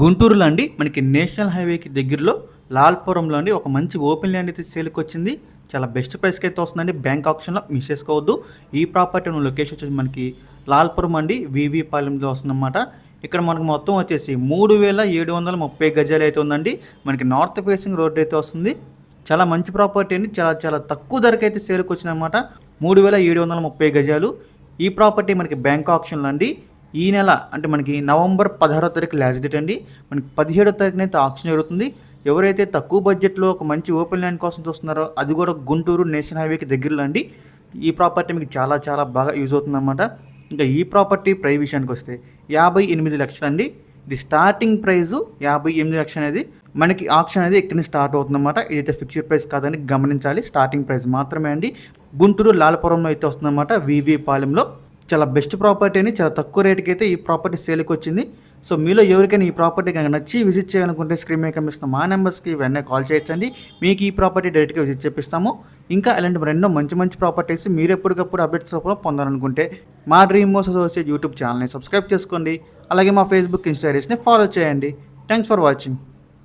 గుంటూరులో అండి మనకి నేషనల్ హైవేకి దగ్గరలో లాల్పురంలో అండి ఒక మంచి ఓపెన్ ల్యాండ్ అయితే సేల్కి వచ్చింది చాలా బెస్ట్ ప్రైస్కి అయితే వస్తుందండి. బ్యాంక్ ఆప్షన్లో మిస్ చేసుకోవద్దు. ఈ ప్రాపర్టీ లొకేషన్ వచ్చేసి మనకి లాల్పురం అండి వివి పాలెంలో వస్తుందన్నమాట. ఇక్కడ మనకు మొత్తం వచ్చేసి మూడు వేల ఏడు వందల ముప్పై గజాలు అయితే ఉందండి. మనకి నార్త్ ఫేసింగ్ రోడ్ అయితే వస్తుంది. చాలా మంచి ప్రాపర్టీ అండి. చాలా చాలా తక్కువ ధరకి అయితే సేల్కి వచ్చిందన్నమాట మూడు వేల ఏడు వందల ముప్పై గజాలు. ఈ ప్రాపర్టీ మనకి బ్యాంక్ ఆప్షన్లో అండి. ఈ నెల అంటే మనకి నవంబర్ పదహారో తారీఖు లాస్ట్ డేట్ అండి. మనకి పదిహేడో తారీఖున అయితే ఆక్షన్ జరుగుతుంది. ఎవరైతే తక్కువ బడ్జెట్లో ఒక మంచి ఓపెన్ ల్యాండ్ కోసం చూస్తున్నారో అది కూడా గుంటూరు నేషనల్ హైవేకి దగ్గరలో అండి. ఈ ప్రాపర్టీ మీకు చాలా చాలా బాగా యూజ్ అవుతుందన్నమాట. ఇంకా ఈ ప్రాపర్టీ ప్రై విషయానికి వస్తే యాభై ఎనిమిది లక్షలు అండి. ఇది స్టార్టింగ్ ప్రైజు యాభై ఎనిమిది లక్షలు అనేది మనకి ఆప్షన్ అనేది ఇక్కడ స్టార్ట్ అవుతుందన్నమాట. ఇదైతే ఫిక్స్డ్ ప్రైస్ కాదని గమనించాలి. స్టార్టింగ్ ప్రైస్ మాత్రమే అండి. గుంటూరు లాలపురంలో అయితే వస్తుందన్నమాట. వివి పాలెంలో. చాలా బెస్ట్ ప్రాపర్టీ అని చాలా తక్కువ రేటుకి అయితే ఈ ప్రాపర్టీ సేల్కి వచ్చింది. సో మీలో ఎవరికైనా ఈ ప్రాపర్టీ కనుక నచ్చి విజిట్ చేయాలనుకుంటే స్క్రీన్ మీద కనిపిస్తున్న మా నెంబర్స్కి వెంటనే కాల్ చేయొచ్చండి. మీకు ఈ ప్రాపర్టీ డైరెక్ట్గా విజిట్ చేపిస్తాము. ఇంకా అలాంటి మరెన్నో మంచి మంచి ప్రాపర్టీస్ మీరు ఎప్పటికప్పుడు అప్డేట్స్ రూపంలో పొందాలనుకుంటే మా డ్రీమ్ మోస్ అసోసియేట్ యూట్యూబ్ ఛానల్ని సబ్స్క్రైబ్ చేసుకోండి. అలాగే మా ఫేస్బుక్ ఇన్స్టాగ్రామ్స్ని ఫాలో చేయండి. Thanks for watching